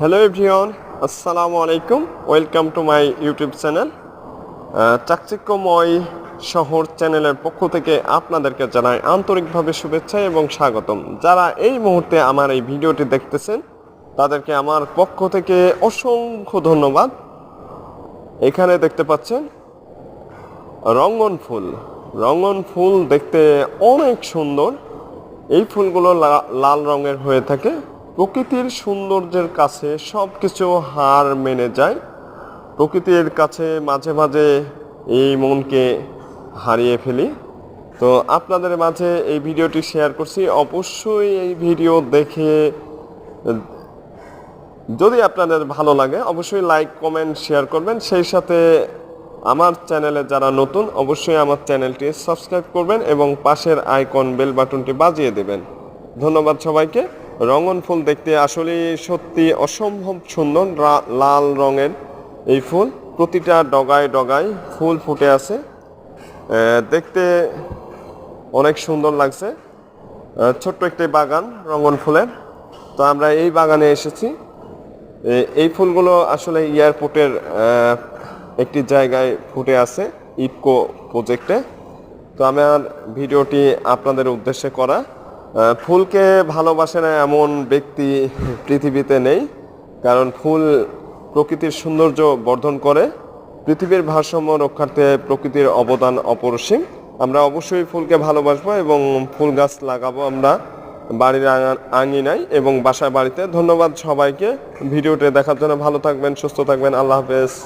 Hello everyone, আসসালামু আলাইকুম। Welcome to my YouTube channel. চাকচিক্যময় শহর চ্যানেলের পক্ষ থেকে আপনাদেরকে জানাই আন্তরিকভাবে শুভেচ্ছা এবং স্বাগতম। যারা এই মুহূর্তে আমার এই ভিডিওটি দেখতেছেন, তাদেরকে আমার পক্ষ থেকে অসংখ্য ধন্যবাদ। এখানে দেখতে পাচ্ছেন রঙ্গন ফুল। রঙ্গন ফুল দেখতে অনেক সুন্দর। এই ফুলগুলো লাল রঙের হয়ে থাকে। প্রকৃতির সৌন্দর্যের কাছে সব কিছু হার মেনে যায়। প্রকৃতির কাছে মাঝে মাঝে এই মনকে হারিয়ে ফেলি। তো আপনাদের মাঝে এই ভিডিওটি শেয়ার করছি। অবশ্যই এই ভিডিও দেখে, যদি আপনাদের ভালো লাগে, অবশ্যই লাইক, কমেন্ট, শেয়ার করবেন। সেই সাথে আমার চ্যানেলে যারা নতুন, অবশ্যই আমার চ্যানেলটি সাবস্ক্রাইব করবেন এবং পাশের আইকন বেল বাটনটি বাজিয়ে দেবেন। ধন্যবাদ সবাইকে। রঙন ফুল দেখতে আসলে সত্যি অসম্ভব সুন্দর লাল রঙের এই ফুল। প্রতিটা ডগায় ডগায় ফুল ফুটে আছে। দেখতে অনেক সুন্দর লাগছে। ছোট্ট একটি বাগান রঙন ফুলের। তো আমরা এই বাগানে এসেছি। এই ফুলগুলো আসলে এয়ারপোর্টের একটি জায়গায় ফুটে আছে ইফকো প্রজেক্টে। তো আমার ভিডিওটি আপনাদের উদ্দেশ্যে করা। ফুলকে ভালোবাসে না এমন ব্যক্তি পৃথিবীতে নেই, কারণ ফুল প্রকৃতির সৌন্দর্য বর্ধন করে। পৃথিবীর ভারসাম্য রক্ষার্থে প্রকৃতির অবদান অপরিসীম। আমরা অবশ্যই ফুলকে ভালোবাসবো এবং ফুল গাছ লাগাবো আমরা বাড়ির আঙা- আঙিনায় এবং বাসায় বাড়িতে। ধন্যবাদ সবাইকে। ভিডিওটি দেখার জন্য ভালো থাকবেন, সুস্থ থাকবেন। আল্লাহ হাফেজ।